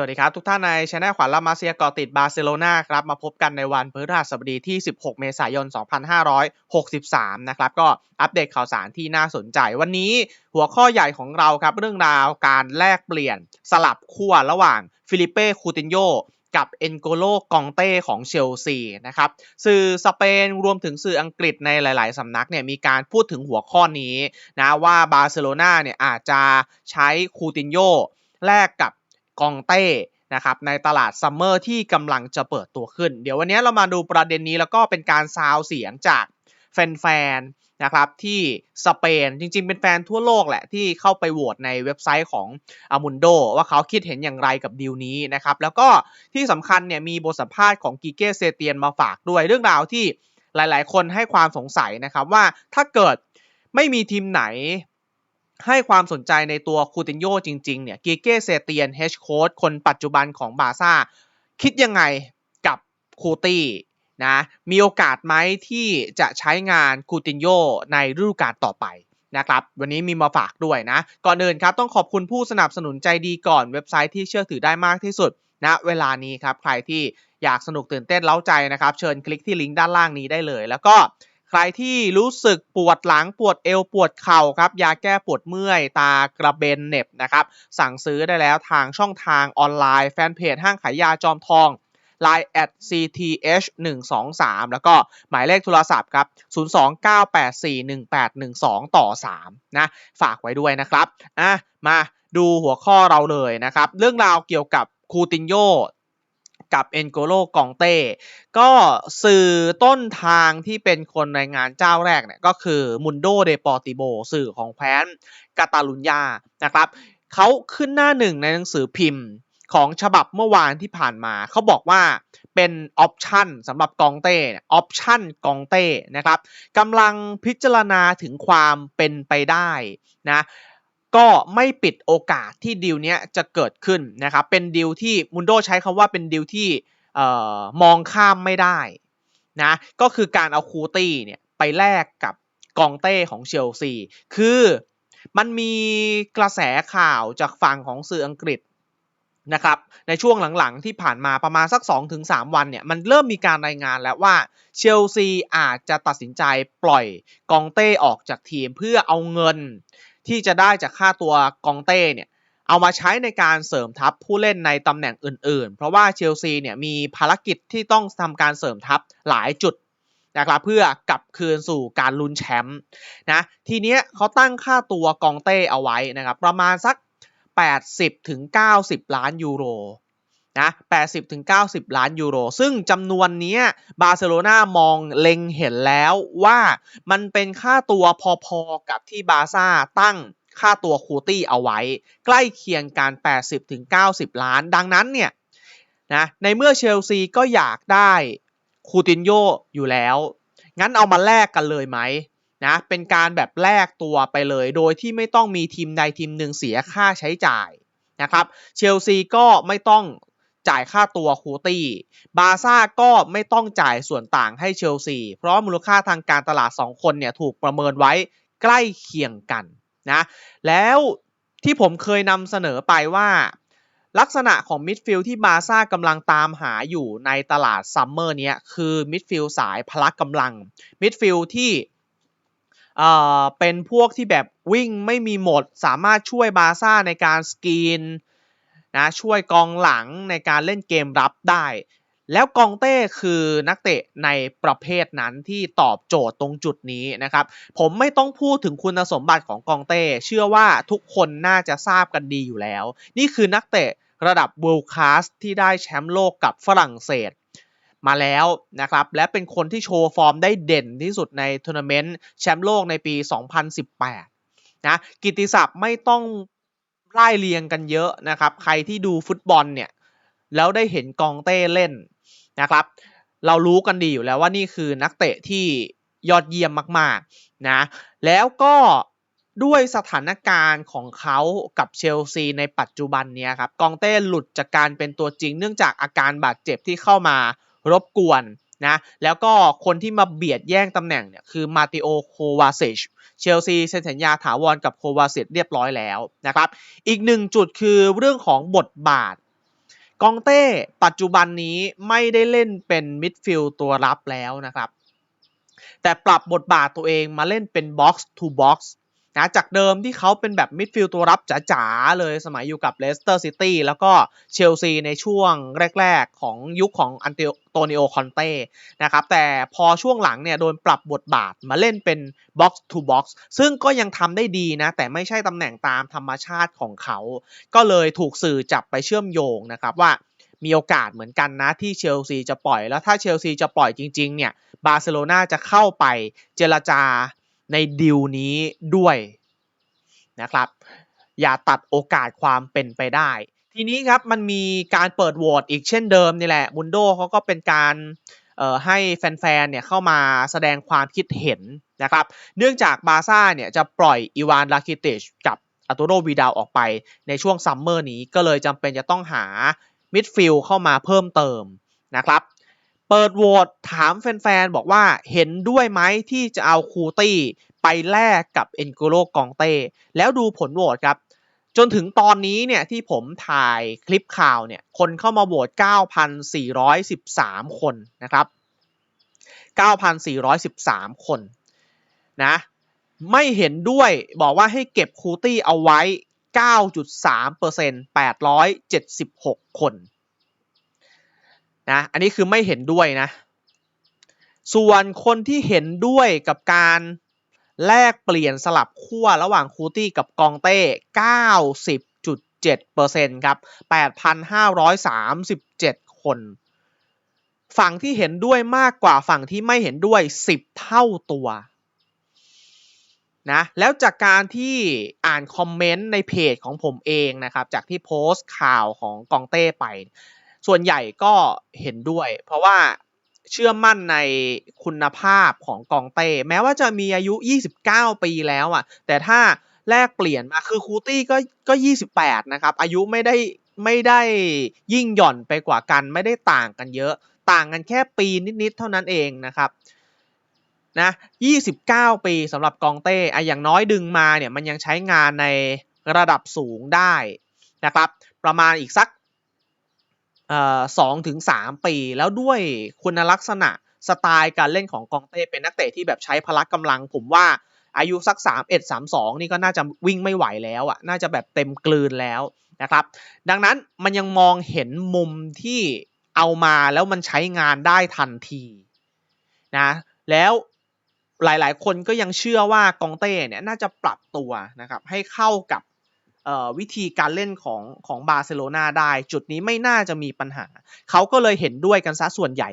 สวัสดีครับทุกท่านในช anel ขวัญลามาเซียกาะติดบาร์เซโลนาครับมาพบกันในวันพฤหัสบดีที่ 16 เมษายน 2563 นะครับก็อัปเดตข่าวสารที่น่าสนใจวันนี้หัวข้อใหญ่ของเราครับเรื่องราวการแลกเปลี่ยนสลับขั้วระหว่างฟิลิเป้คูตินโยกับเอนโกโลกองเต้ของเชลซีนะครับสื่อสเปนรวมถึงสื่ออังกฤษในหลาย ๆ สำนักเนี่ยมีการพูดถึงหัวข้อนี้นะว่าบาร์เซโลนาเนี่ยอาจจะใช้คูตินโยแลกกับ กองเต้นะครับในตลาดซัมเมอร์ที่กำลังจะเปิดตัวขึ้น เดี๋ยววันนี้เรามาดูประเด็นนี้แล้วก็เป็นการซาวเสียงจากแฟนๆนะครับที่สเปนจริงๆ เป็นแฟนทั่วโลกแหละที่เข้าไปโหวตในเว็บไซต์ของอามุนโดว่าเขาคิดเห็นอย่างไรกับดีลนี้นะครับแล้วก็ที่สำคัญเนี่ยมีบทสัมภาษณ์ของกิเก้เซเตียนมาฝากด้วยเรื่องราวที่หลายๆ คนให้ความสงสัยนะครับว่าถ้าเกิดไม่มีทีมไหน ให้ความสนใจในตัวคูตินโยจริงๆเนี่ยเกเก้เซเตียนเฮชโค้ดคนปัจจุบันของบาซ่า คิดยังไงกับคูตี้นะมีโอกาสไหมที่จะใช้งานคูตินโยในฤดูกาลต่อไปนะครับวันนี้มีมาฝากด้วยนะ ก่อนอื่นครับต้องขอบคุณผู้สนับสนุนใจดีก่อนเว็บไซต์ที่เชื่อถือได้มากที่สุดณนะเวลานี้ครับใครที่อยากสนุกตื่นเต้นเล้าใจนะครับ เชิญคลิกที่ลิงก์ด้านล่างนี้ได้เลย แล้วก็ ใครที่รู้สึกปวดหลังปวดเอวปวดเข่าครับยาแก้ปวดเมื่อยตากระเบนเน็บนะครับสั่งซื้อได้แล้วทางช่องทางออนไลน์แฟนเพจห้างขายยาจอมทอง Line at cth 1 2 3แล้วก็หมายเลขโทรศัพท์ครับ 029841812 ต่อ 3 นะ ฝากไว้ด้วยนะครับ อะ มาดูหัวข้อเราเลยนะครับ เรื่องราวเกี่ยวกับคูตินโย กับเอ็นโกโลกองเต้ ก็สื่อต้นทางที่เป็นคนรายงานเจ้าแรกเนี่ยก็คือมุนโดเดปอร์ติโบสื่อของแคว้นกาตาลุญญานะครับเขาขึ้นหน้าหนึ่งในหนังสือพิมพ์ของฉบับเมื่อวานที่ผ่านมาเขาบอกว่าเป็นออปชันสำหรับกองเต้ออปชันกองเต้นะครับกำลังพิจารณาถึงความเป็นไปได้นะ ก็ไม่ปิดโอกาสที่ดีลนี้จะเกิดขึ้นนะครับ เป็นดีลที่มุนโดใช้คำว่าเป็นดีลที่มองข้ามไม่ได้นะก็คือการเอาคูตี้เนี่ยไปแลกกับกองเต้ของเชลซี คือมันมีกระแสข่าวจากฝั่งของสื่ออังกฤษนะครับในช่วงหลังๆที่ผ่านมาประมาณสัก 2-3 วันเนี่ยมันเริ่มมีการรายงานแล้วว่าเชลซีอาจจะตัดสินใจปล่อยกองเต้ออกจากทีมเพื่อเอาเงิน ที่จะได้จากค่าตัวกองเต้เนี่ยเอามาใช้ในการเสริมทัพผู้เล่นในตำแหน่งอื่นๆ เพราะว่าเชลซีเนี่ยมีภารกิจที่ต้องทำการเสริมทัพหลายจุดนะครับเพื่อกลับคืนสู่การลุ้นแชมป์นะทีเนี้ยเขาตั้งค่าตัวกองเต้เอาไว้นะครับประมาณสัก 80-90 ล้านยูโร นะ80-90 ล้านยูโร ซึ่งจำนวนนี้บาร์เซโลนามองเล็งเห็นแล้วว่ามันเป็นค่าตัวพอๆกับที่บาซ่าตั้งค่าตัวคูตี้เอาไว้ ใกล้เคียงกัน 80-90 ล้าน ดังนั้นเนี่ยนะในเมื่อเชลซีก็อยากได้คูตินโยอยู่แล้ว งั้นเอามาแลกกันเลยไหมนะเป็นการแบบแลกตัวไปเลย โดยที่ไม่ต้องมีทีมใดทีมหนึ่งเสียค่าใช้จ่ายนะครับเชลซีก็ไม่ต้อง จ่ายค่าตัวคูตี้ บาซ่าก็ไม่ต้องจ่ายส่วนต่างให้เชลซี เพราะมูลค่าทางการตลาด 2 คนเนี่ยถูกประเมินไว้ใกล้เคียงกันนะแล้วที่ผมเคยนำเสนอไปว่า ลักษณะของมิดฟิลด์ที่บาซ่ากำลังตามหาอยู่ในตลาดซัมเมอร์นี้คือมิดฟิลด์สายพละกำลังมิดฟิลด์ที่เอ่อเป็นพวกที่แบบวิ่งไม่มีหมด สามารถช่วยบาซ่าในการสกรีน นะช่วยกองหลังในการเล่นเกมรับได้ แล้วกองเต้คือนักเตะในประเภทนั้นที่ตอบโจทย์ตรงจุดนี้นะครับ ผมไม่ต้องพูดถึงคุณสมบัติของกองเต้ เชื่อว่าทุกคนน่าจะทราบกันดีอยู่แล้ว นี่คือนักเตะระดับ world class ที่ได้แชมป์โลกกับฝรั่งเศสมาแล้วนะครับ และเป็นคนที่โชว์ฟอร์มได้เด่นที่สุดในทัวร์นาเมนต์แชมป์โลกในปี 2018 นะ กิติศัพท์ไม่ต้อง ไล่เรียงกันเยอะนะครับ ใครที่ดูฟุตบอลเนี่ยแล้วได้เห็นกองเต้เล่นนะครับ เรารู้กันดีอยู่แล้วว่านี่คือนักเตะที่ยอดเยี่ยมมากๆนะแล้วก็ด้วยสถานการณ์ของเขากับเชลซีในปัจจุบันเนี้ยครับกองเต้หลุดจากการเป็นตัวจริง เนื่องจากอาการบาดเจ็บที่เข้ามารบกวน นะแล้วก็คนที่มาเบียดแย่งตำแหน่งเนี่ยคือมาติโอโควาเซชเชลซีเซ็นสัญญาถาวรกับโควาเซชเรียบร้อยแล้วนะครับ อีกหนึ่งจุดคือเรื่องของบทบาท กองเต้ปัจจุบันนี้ไม่ได้เล่นเป็นมิดฟิลด์ตัวรับแล้วนะครับ แต่ปรับบทบาทตัวเองมาเล่นเป็นบ็อกซ์ทูบ็อกซ์ นะจากเดิมที่เขาเป็นแบบมิดฟิลด์ตัวรับจ๋าๆ เลยสมัยอยู่กับเลสเตอร์ซิตี้แล้วก็เชลซีในช่วงแรกๆ ของยุคของอันโตนิโอคอนเต้นะครับแต่พอช่วงหลังเนี่ยโดนปรับบทบาทมาเล่นเป็นบ็อกซ์ทูบ็อกซ์ซึ่งก็ยังทำได้ดีนะ แต่ไม่ใช่ตำแหน่งตามธรรมชาติของเขา ก็เลยถูกสื่อจับไปเชื่อมโยงนะครับว่ามีโอกาสเหมือนกันนะที่เชลซีจะปล่อย แล้วถ้าเชลซีจะปล่อยจริงๆเนี่ยบาร์เซโลนาจะเข้าไปเจรจา ในดิวนี้ด้วยนะครับ อย่าตัดโอกาสความเป็นไปได้ ทีนี้ครับมันมีการเปิดโหวตอีกเช่นเดิมนี่แหละมุนโดเขาก็เป็นการให้แฟนๆ เนี่ยเข้ามาแสดงความคิดเห็นนะครับ เนื่องจากบาซ่าเนี่ยจะปล่อยอีวานลาคิเตชกับอัตโรวีดาวออกไปในช่วงซัมเมอร์นี้ก็เลยจำเป็นจะต้องหามิดฟิลเข้ามาเพิ่มเติมนะครับ เปิดโหวตถามแฟนๆ บอกว่าเห็นด้วยไหมที่จะเอาคูตี้ไปแลกกับเอ็นโกโลกองเต้ แล้วดูผลโหวตครับ จนถึงตอนนี้เนี่ยที่ผมถ่ายคลิปข่าวเนี่ยคนเข้ามาโหวต 9,413 คนนะครับ 9,413 คนนะไม่เห็นด้วยบอกว่าให้เก็บคูตี้เอาไว้ 9.3% 876 คน นะ อันนี้คือไม่เห็นด้วยนะ ส่วนคนที่เห็นด้วยกับการแลกเปลี่ยนสลับขั้วระหว่างคูตี้กับกองเต้ 90.7%ครับ 8,537 คน ฝั่งที่เห็นด้วยมากกว่าฝั่งที่ไม่เห็นด้วย 10 เท่าตัวนะแล้วจากการที่อ่านคอมเมนต์ในเพจของผมเองนะครับ จากที่โพสต์ข่าวของกองเต้ไป ส่วนใหญ่ก็เห็นด้วย เพราะว่าเชื่อมั่นในคุณภาพของกองเต้ แม้ว่าจะมีอายุ 29 ปีแล้วอะ แต่ถ้าแลกเปลี่ยนมาคือคูตี้ก็ก็ 28 นะครับ อายุไม่ได้ไม่ได้ยิ่งหย่อนไปกว่ากัน ไม่ได้ต่างกันเยอะ ต่างกันแค่ปีนิด ๆ เท่านั้นเองนะครับนะ29 ปีสำหรับกองเต้อะอย่างน้อยดึงมาเนี่ยมันยังใช้งานในระดับสูงได้นะครับ ประมาณอีกสัก สองถึงสามปี แล้วด้วยคุณลักษณะสไตล์การเล่นของกองเต้เป็นนักเตะที่แบบใช้พละกำลัง ผมว่าอายุสัก 3 1 3 2 นี่ก็น่าจะวิ่งไม่ไหวแล้วอะน่าจะแบบเต็มกลืนแล้วนะครับ ดังนั้นมันยังมองเห็นมุมที่เอามาแล้วมันใช้งานได้ทันทีนะแล้วหลายๆ คนก็ยังเชื่อว่ากองเต้เนี่ยน่าจะปรับตัวนะครับให้เข้ากับ วิธีการเล่นของของบาร์เซโลนาได้ จุดนี้ไม่น่าจะมีปัญหา เขาก็เลยเห็นด้วยกันซะส่วนใหญ่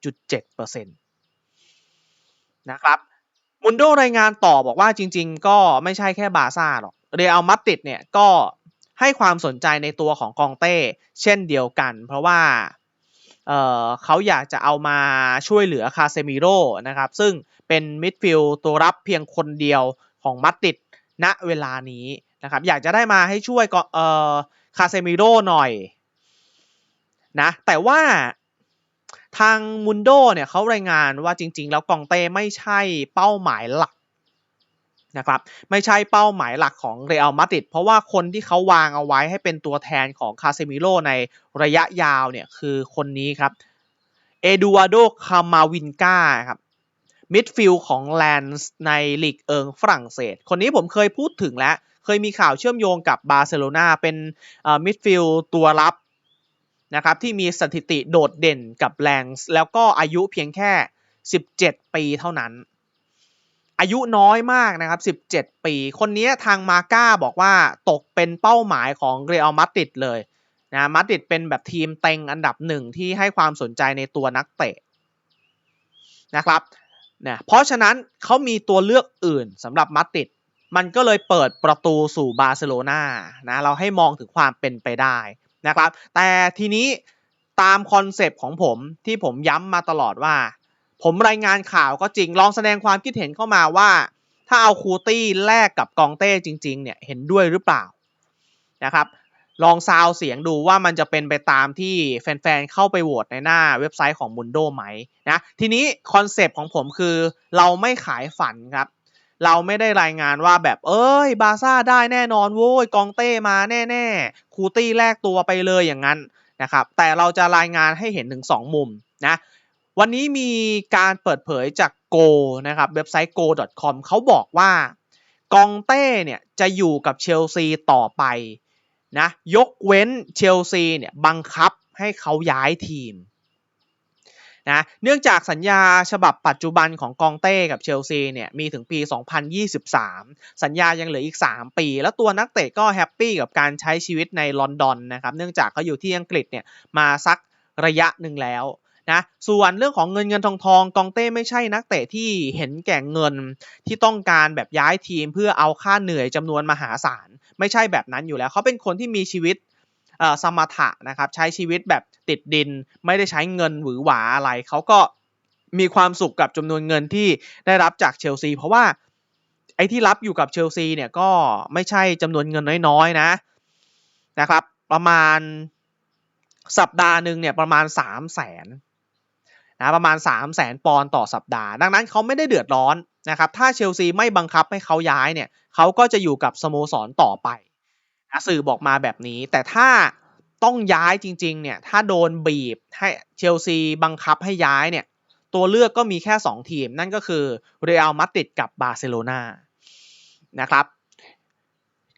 90.7%นะครับมุนโดรายงานต่อบอกว่าจริง ๆ ก็ไม่ใช่แค่บาซ่าหรอก เรอัลมาติดเนี่ยก็ให้ความสนใจในตัวของกองเต้ เช่นเดียวกัน เพราะว่าเเขาอยากจะเอามาช่วยเหลือคาเซมิโร่นะครับ ซึ่งเป็นมิดฟิลด์ตัวรับเพียงคนเดียวของมาติดณเวลานี้ นะครับ อยากจะได้มาให้ช่วยก็เอ่อคาเซมิโร่หน่อยนะ แต่ว่าทางมุนโดเนี่ยเขารายงานว่าจริง ๆ แล้วกองเต้ไม่ใช่เป้าหมายหลักนะครับไม่ใช่เป้าหมายหลักของเรอัลมาดริดเพราะว่าคนที่เขาวางเอาไว้ให้เป็นตัวแทนของคาเซมิโร่ในระยะยาวเนี่ยคือคนนี้ครับเอดูอาโดคามาวินกาครับมิดฟิลด์ของแลนส์ในลีกเอิงฝรั่งเศส คนนี้ผมเคยพูดถึงแล้ว เคยมีข่าวเชื่อมโยงกับบาร์เซโลนาเป็นมิดฟิลตัวรับนะครับที่มีสถิติโดดเด่นกับแลงแล้วก็อายุเพียงแค่ 17 ปีเท่านั้น อายุน้อยมากนะครับ 17 ปี คนนี้ทางมาก้าบอกว่าตกเป็นเป้าหมายของเรอัลมาดริดเลยนะมาดริดเป็นแบบทีมเต็งอันดับหนึ่งที่ให้ความสนใจในตัวนักเตะนะครับเนี่ยเพราะฉะนั้นเขามีตัวเลือกอื่นสำหรับมาดริด มันก็เลยเปิดประตูสู่บาร์เซโลนานะเราให้มองถึงความเป็นไปได้นะครับ แต่ทีนี้ตามคอนเซปต์ของผมที่ผมย้ำมาตลอดว่า ผมรายงานข่าวก็จริงลองแสดงความคิดเห็นเข้ามาว่า ถ้าเอาคูตี้แลกกับกองเต้จริงๆเนี่ยเห็นด้วยหรือเปล่านะครับลองซาวเสียงดูว่ามันจะเป็นไปตามที่แฟนๆ เข้าไปโหวตในหน้าเว็บไซต์ของมุนโดไหมนะทีนี้คอนเซปต์ของผมคือเราไม่ขายฝันครับ เราไม่ได้รายงานว่าแบบเอ้ย บาซ่าได้แน่นอนโว้ยกองเต้มาแน่ๆคูตี้แลกตัวไปเลยอย่างนั้นนะครับแต่เราจะรายงานให้เห็นถึง 2 มุมนะวันนี้มีการเปิดเผยจาก Go นะครับเว็บไซต์ go.com เขาบอกว่ากองเต้เนี่ยจะอยู่กับเชลซีต่อไปนะยกเว้นเชลซีเนี่ยบังคับให้เขาย้ายทีม นะเนื่องจากสัญญาฉบับปัจจุบันของกองเต้กับเชลซีเนี่ยมีถึงปี 2023 สัญญายังเหลืออีก 3 ปี แล้วตัวนักเตะก็แฮปปี้กับการใช้ชีวิตในลอนดอนนะครับเนื่องจากเขาอยู่ที่อังกฤษเนี่ยมาสักระยะหนึ่งแล้วนะส่วนเรื่องของเงินเงินทองทองกองเต้ไม่ใช่นักเตะที่เห็นแก่เงินที่ต้องการแบบย้ายทีมเพื่อเอาค่าเหนื่อยจำนวนมหาศาล ไม่ใช่แบบนั้นอยู่แล้ว เขาเป็นคนที่มีชีวิต สมถะนะครับใช้ชีวิตแบบติดดิน ไม่ได้ใช้เงินหวือหวาอะไรเขาก็มีความสุขกับจำนวนเงินที่ได้รับจากเชลซี เพราะว่าไอ้ที่รับอยู่กับเชลซีเนี่ยก็ไม่ใช่จำนวนเงินน้อยๆนะนะครับ ประมาณสัปดาห์หนึ่งเนี่ยประมาณ3 0 0แสนนะประมาณ 3 0 0แสนปอนต่อสัปดาห์ ดังนั้นเขาไม่ได้เดือดร้อนนะครับ ถ้าเชลซีไม่บังคับให้เขาย้ายเนี่ยเขาก็จะอยู่กับสโมสรต่อไป สื่อบอกมาแบบนี้ แต่ถ้าต้องย้ายจริง ๆ เนี่ย ถ้าโดนบีบให้เชลซีบังคับให้ย้ายเนี่ย ตัวเลือกก็มีแค่ 2 ทีม นั่นก็คือเรอัลมาดริดกับบาร์เซโลนานะครับ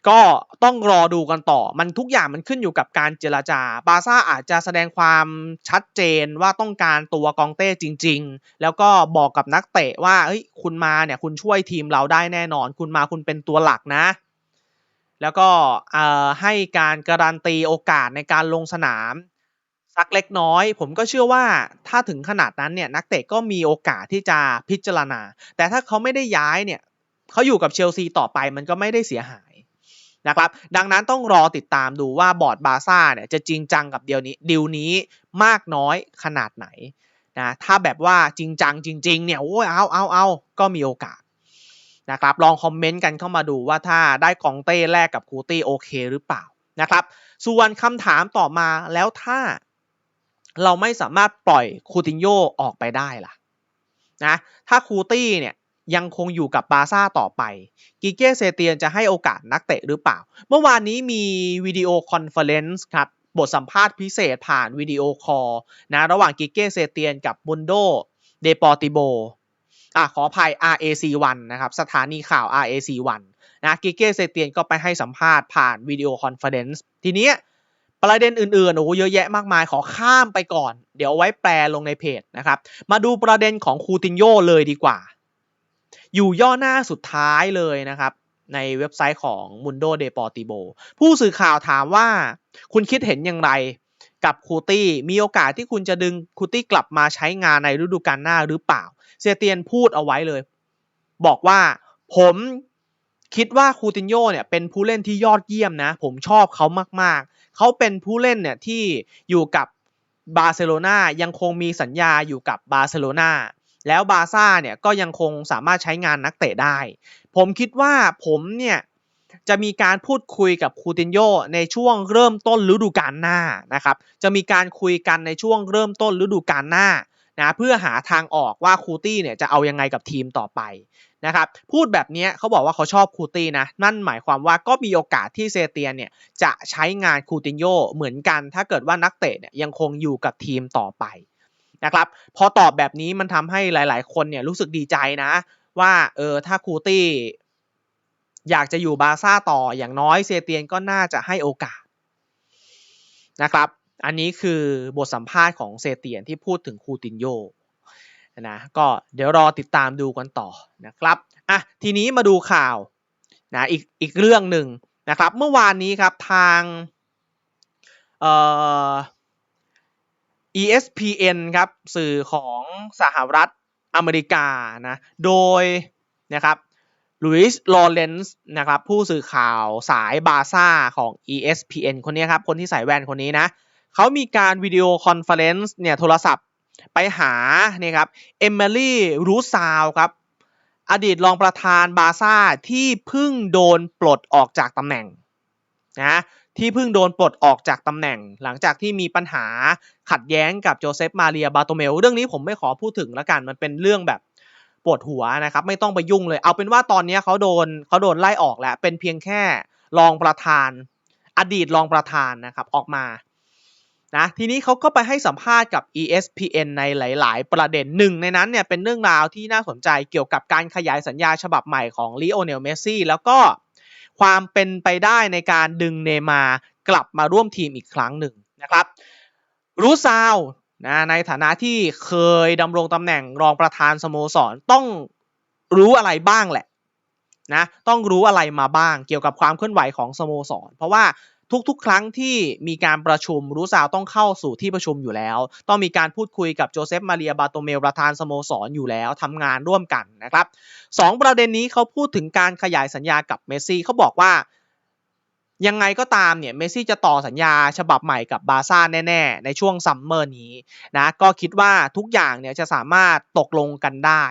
ก็ต้องรอดูกันต่อ มันทุกอย่างมันขึ้นอยู่กับการเจรจา บาซ่าอาจจะแสดงความชัดเจนว่าต้องการตัวกองเต้จริง ๆ แล้วก็บอกกับนักเตะว่าเฮ้ยคุณมาเนี่ยคุณช่วยทีมเราได้แน่นอน คุณมาคุณเป็นตัวหลักนะ แล้วก็ให้การการันตีโอกาสในการลงสนาม สักเล็กน้อย ผมก็เชื่อว่าถ้าถึงขนาดนั้นเนี่ยนักเตะก็มีโอกาสที่จะพิจารณา แต่ถ้าเขาไม่ได้ย้ายเนี่ยเขาอยู่กับเชลซีต่อไปมันก็ไม่ได้เสียหายนะครับดังนั้นต้องรอติดตามดูว่าบอร์ดบาซ่าเนี่ยจะจริงจังกับเดียวนี้ดิวนี้มากน้อยขนาดไหนนะถ้าแบบว่าจริงจังจริงๆเนี่ยโอ้ยเอาเอาเอาก็มีโอกาส นะครับลองคอมเมนต์กันเข้ามาดูว่าถ้าได้กองเต้แลกกับคูตี้โอเคหรือเปล่านะครับส่วนคำถามต่อมาแล้วถ้าเราไม่สามารถปล่อยคูตินโยออกไปได้ล่ะนะถ้าคูตี้เนี่ยยังคงอยู่กับบาซ่าต่อไป กิเก้เซเตียนจะให้โอกาสนักเตะหรือเปล่า เมื่อวานนี้มีวิดีโอคอนเฟอเรนซ์ครับ บทสัมภาษณ์พิเศษผ่านวิดีโอคอลนะ ระหว่างกิเก้เซเตียนกับบุนโดเดปอติโบ อะขออภัย RAC1 นะครับ สถานีข่าว RAC1 นะกิเก้เซเตียนก็ไปให้สัมภาษณ์ผ่านวิดีโอคอนเฟอเรนซ์ทีนี้ประเด็นอื่นๆโอ้โหเยอะแยะมากมายขอข้ามไปก่อน เดี๋ยวไว้แปลลงในเพจนะครับ มาดูประเด็นของคูตินโยเลยดีกว่า อยู่ย่อหน้าสุดท้ายเลยนะครับ ในเว็บไซต์ของ Mundo Deportivo ผู้สื่อข่าวถามว่า คุณคิดเห็นอย่างไร กับคูตี้มีโอกาสที่คุณจะดึงคูตี้กลับมาใช้งานในฤดูกาลหน้าหรือเปล่า เซเตียนพูดเอาไว้เลย บอกว่าผมคิดว่าคูตินโยเนี่ยเป็นผู้เล่นที่ยอดเยี่ยมนะ ผมชอบเขามากๆ เขาเป็นผู้เล่นเนี่ยที่อยู่กับบาร์เซโลนายังคงมีสัญญาอยู่กับบาร์เซโลนาแล้วบาซ่าเนี่ยก็ยังคงสามารถใช้งานนักเตะได้ ผมคิดว่าผมเนี่ย จะมีการพูดคุยกับคูตินโยในช่วงเริ่มต้นฤดูกาลหน้านะครับจะมีการคุยกันในช่วงเริ่มต้นฤดูกาลหน้านะเพื่อหาทางออกว่าคูตี้เนี่ยจะเอายังไงกับทีมต่อไปนะครับพูดแบบนี้เขาบอกว่าเขาชอบคูตี้นะนั่นหมายความว่าก็มีโอกาสที่เซเตียนเนี่ยจะใช้งานคูตินโยเหมือนกัน ถ้าเกิดว่านักเตะเนี่ยยังคงอยู่กับทีมต่อไปนะครับพอตอบแบบนี้มันทำให้หลาย ๆ คนเนี่ยรู้สึกดีใจนะ ว่าเออถ้าคูตี้ อยากจะอยู่บาซ่าต่ออย่างน้อยเซเตียนก็น่าจะให้โอกาสนะครับ อันนี้คือบทสัมภาษณ์ของเซเตียนที่พูดถึงคูตินโยนะก็เดี๋ยวรอติดตามดูกันต่อนะครับอะทีนี้มาดูข่าวนะอีกอีกเรื่องหนึ่งนะครับ เมื่อวานนี้ครับทางเอ่อ ESPN ครับสื่อของสหรัฐอเมริกานะโดยนะครับ ลุยส์ลอเรนส์นะครับผู้สื่อข่าวสายบาซ่าของ ESPN คนนี้ครับ คนที่ใส่แว่นคนนี้นะเขามีการวิดีโอคอนเฟอเรนซ์เนี่ยโทรศัพท์ไปหาเนี่ยครับเอมิลี่รูซาวครับ อดีตรองประธานบาซ่าที่เพิ่งโดนปลดออกจากตำแหน่งนะที่เพิ่งโดนปลดออกจากตำแหน่ง หลังจากที่มีปัญหาขัดแย้งกับโจเซฟมาเรียบาโตเมล เรื่องนี้ผมไม่ขอพูดถึงแล้วกันมันเป็นเรื่องแบบ ปวดหัวนะครับไม่ต้องไปยุ่งเลย เอาเป็นว่าตอนนี้เขาโดนเขาโดนไล่ออกแล้ว เป็นเพียงแค่รองประธาน อดีตรองประธานนะครับออกมานะทีนี้เขาก็ไปให้สัมภาษณ์กับ ESPN ในหลาย ๆ ประเด็นหนึ่งในนั้นเนี่ยเป็นเรื่องราวที่น่าสนใจเกี่ยวกับการขยายสัญญาฉบับใหม่ของลีโอเนลเมสซี่แล้วก็ความเป็นไปได้ในการดึงเนมากลับมาร่วมทีมอีกครั้งหนึ่งนะครับ รู้ซาว นะในฐานะที่เคยดำรงตำแหน่งรองประธานสโมสรต้องรู้อะไรบ้างแหละนะต้องรู้อะไรมาบ้างเกี่ยวกับความเคลื่อนไหวของสโมสร เพราะว่าทุกๆ ครั้งที่มีการประชุมรู้ซาวต้องเข้าสู่ที่ประชุมอยู่แล้ว ต้องมีการพูดคุยกับโจเซฟมาเรียบาโตเมลประธานสโมสรอยู่แล้วทำงานร่วมกันนะครับสองประเด็นนี้เขาพูดถึงการขยายสัญญากับเมสซี่เขาบอกว่า ยังไงก็ตามเนี่ยเมซี่จะต่อสัญญาฉบับใหม่กับบาซ่าแน่ ๆ ในช่วงซัมเมอร์นี้นะก็คิดว่าทุกอย่างเนี่ยจะสามารถตกลงกันได้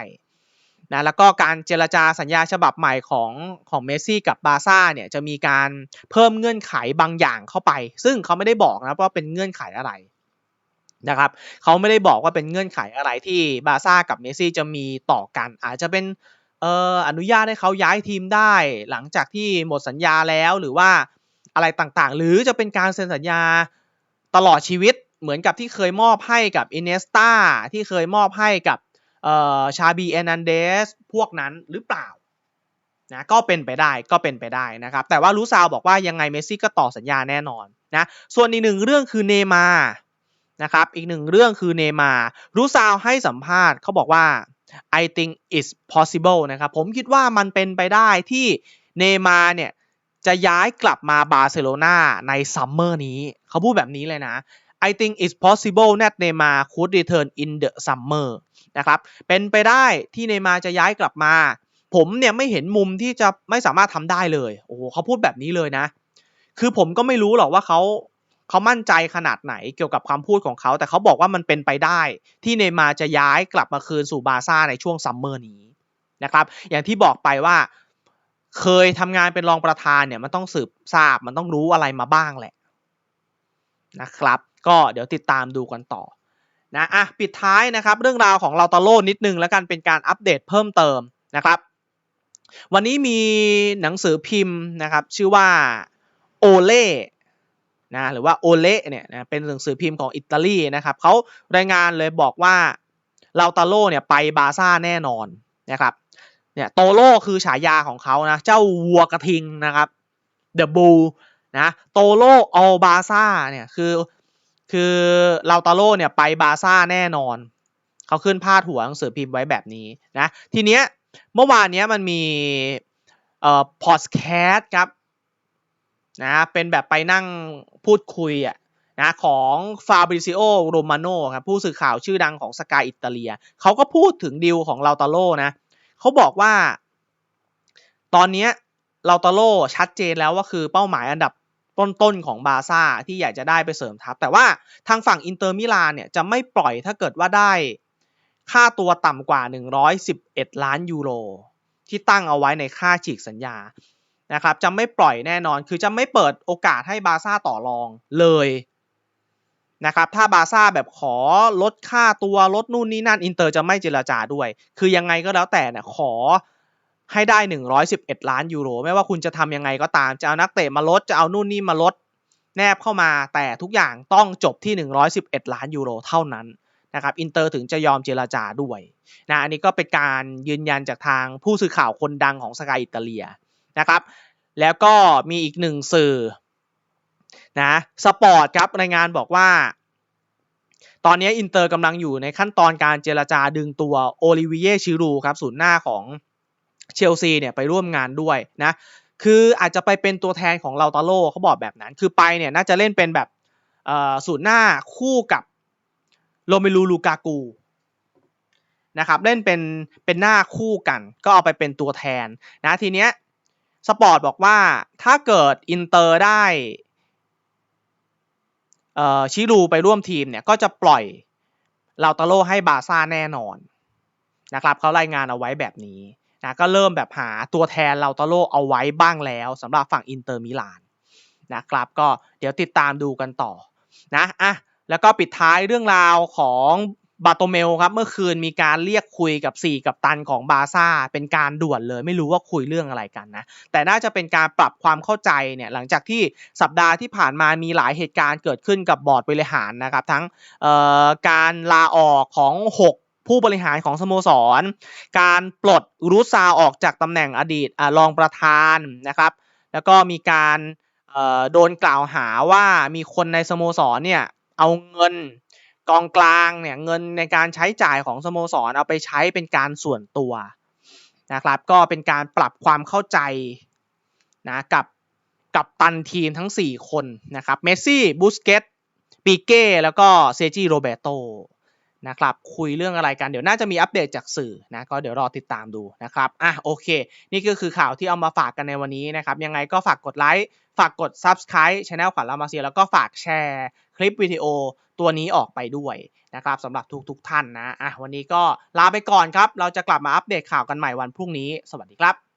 นะแล้วก็การเจรจาสัญญาฉบับใหม่ของของเมสซี่กับบาซ่าเนี่ยจะมีการเพิ่มเงื่อนไขบางอย่างเข้าไป ซึ่งเขาไม่ได้บอกนะว่าเป็นเงื่อนไขอะไรนะครับเขาไม่ได้บอกว่าเป็นเงื่อนไขอะไรที่บาซ่ากับเมสซี่จะมีต่อกัน อาจจะเป็น เอออนุญาตให้เขาย้ายทีมได้ หลังจากที่หมดสัญญาแล้วหรือว่าอะไรต่างๆ หรือจะเป็นการเซ็นสัญญาตลอดชีวิตเหมือนกับที่เคยมอบให้กับอินเนสตาที่เคยมอบให้กับชาบีเอนันเดสพวกนั้นหรือเปล่านะก็เป็นไปได้ก็เป็นไปได้นะครับ แต่ว่าลูซาวบอกว่ายังไงเมสซี่ก็ต่อสัญญาแน่นอนนะส่วนอีกหนึ่งเรื่องคือเนมานะครับอีกหนึ่งเรื่องคือเนมาลูซาวให้สัมภาษณ์เขาบอกว่า I think it's possible นะครับ ผมคิดว่ามันเป็นไปได้ที่เนมาเนี่ยจะย้ายกลับมาบาร์เซโลนาในซัมเมอร์นี้ เขาพูดแบบนี้เลยนะ I think it's possible that Neymar could return in the summer นะครับ เป็นไปได้ที่เนมาร์จะย้ายกลับมา ผมเนี่ยไม่เห็นมุมที่จะไม่สามารถทำได้เลย โอ้โหเขาพูดแบบนี้เลยนะ คือผมก็ไม่รู้หรอกว่าเขา เขามั่นใจขนาดไหนเกี่ยวกับคำพูดของเขา แต่เขาบอกว่ามันเป็นไปได้ ที่เนยมาจะย้ายกลับมาคืนสู่บาซ่าในช่วงซัมเมอร์นี้นะครับอย่างที่บอกไปว่าเคยทำงานเป็นรองประธานเนี่ยมันต้องสืบทราบมันต้องรู้อะไรมาบ้างแหละนะครับ ก็เดี๋ยวติดตามดูกันต่อนะอะปิดท้ายนะครับ เรื่องราวของเราตาโลนิดนึงแล้วกันเป็นการอัปเดตเพิ่มเติมนะครับ วันนี้มีหนังสือพิมพ์นะครับ ชื่อว่าโอเล่ นะหรือว่าโอเล่เนี่ยนะเป็นหนังสือพิมพ์ของอิตาลีนะครับเขารายงานเลยบอกว่าเราตาโลเนี่ยไปบาซ่าแน่นอนนะครับเนี่ยโตโลคือฉายาของเขานะเจ้าวัวกระทิงนะครับเดอะบูนะโตโลออลบาซ่าเนี่ยคือคือเราตาโลเนี่ยไปบาซ่าแน่นอนเขาขึ้นพาดหัวหนังสือพิมพ์ไว้แบบนี้นะทีเนี้ยเมื่อวานเนี้ยมันมีเอ่อพอดแคสต์ครับ นะเป็นแบบไปนั่งพูดคุยอะนะของฟาบริซิโอโรมาโนครับผู้สื่อข่าวชื่อดังของสกายอิตาเลียเขาก็พูดถึงดิวของเราตาโลนะเขาบอกว่า ตอนนี้เราตาโลชัดเจนแล้วว่าคือเป้าหมายอันดับต้นๆของบาซ่าที่อยากจะได้ไปเสริมทัพ แต่ว่าทางฝั่งอินเตอร์มิลานเนี่ยจะไม่ปล่อยถ้าเกิดว่าได้ค่าตัวต่ำกว่า 111 ล้านยูโรที่ตั้งเอาไว้ในค่าฉีกสัญญา นะครับจะไม่ปล่อยแน่นอน คือจะไม่เปิดโอกาสให้บาซ่าต่อรองเลยนะครับถ้าบาซ่าแบบขอลดค่าตัวลดนู่นนี่นั่นอินเตอร์จะไม่เจรจาด้วย คือยังไงก็แล้วแต่เนี่ยขอให้ได้ 111 ล้านยูโร ไม่ว่าคุณจะทำยังไงก็ตาม จะเอานักเตะมาลด จะเอานู่นนี่มาลด แนบเข้ามา แต่ทุกอย่างต้องจบที่ 111 ล้านยูโรเท่านั้นนะครับอินเตอร์ถึงจะยอมเจราจาด้วยนะอันนี้ก็เป็นการยืนยันจากทางผู้สื่อข่าวคนดังของสกายอิตาเลีย นะครับ แล้วก็มีอีกหนึ่งสื่อนะสปอร์ตครับรายงานบอกว่า ตอนนี้อินเตอร์กำลังอยู่ในขั้นตอนการเจรจาดึงตัวโอลิเวียชิรูครับศูนย์หน้าของเชลซีเนี่ยไปร่วมงานด้วยนะคืออาจจะไปเป็นตัวแทนของเราตาโลเขาบอกแบบนั้น คือไปเนี่ยน่าจะเล่นเป็นแบบศูนย์หน้าคู่กับโรเมลูลูกากูนะครับเล่นเป็นเป็นหน้าคู่กัน ก็เอาไปเป็นตัวแทนนะทีเนี้ย สปอร์ตบอกว่าถ้าเกิดอินเตอร์ได้ชิรูไปร่วมทีมเนี่ยก็จะปล่อยลาตาโลให้บาซ่าแน่นอนนะครับเขารายงานเอาไว้แบบนี้นะก็เริ่มแบบหาตัวแทนเราตาโลเอาไว้บ้างแล้วสำหรับฝั่งอินเตอร์มิลานนะครับก็เดี๋ยวติดตามดูกันต่อนะอะแล้วก็ปิดท้ายเรื่องราวของ บาโตเมลครับเมื่อคืนมีการเรียกคุยกับ 4 กับตันของบาซ่าเป็นการด่วนเลย ไม่รู้ว่าคุยเรื่องอะไรกันนะ แต่น่าจะเป็นการปรับความเข้าใจเนี่ยหลังจากที่สัปดาห์ที่ผ่านมามีหลายเหตุการณ์เกิดขึ้นกับบอร์ดบริหารนะครับทั้งการลาออกของ 6ผู้บริหารของสโมสร การปลดรูซาออกจากตำแหน่งอดีตอรองประธานนะครับ แล้วก็มีการโดนกล่าวหาว่ามีคนในสโมสรเนี่ยเอาเงิน กองกลางเนี่ยเงินในการใช้จ่ายของสโมสรเอาไปใช้เป็นการส่วนตัวนะครับ ก็เป็นการปรับความเข้าใจนะกับกับตันทีมทั้ง 4 คนนะครับเมสซี่บูสเกตปีเก้แล้วก็เซจิโรเบโต นะครับ คุยเรื่องอะไรกัน เดี๋ยวน่าจะมีอัปเดตจากสื่อนะ ก็เดี๋ยวรอติดตามดูนะครับ อะโอเค นี่ก็คือข่าวที่เอามาฝากกันในวันนี้นะครับ ยังไงก็ฝากกดไลค์ ฝากกด Subscribe Channel ขวัญรามาเซีย แล้วก็ฝากแชร์คลิปวิดีโอตัวนี้ออกไปด้วยนะครับสำหรับทุกๆท่านนะ อะวันนี้ก็ลาไปก่อนครับ เราจะกลับมาอัปเดตข่าวกันใหม่วันพรุ่งนี้ สวัสดีครับ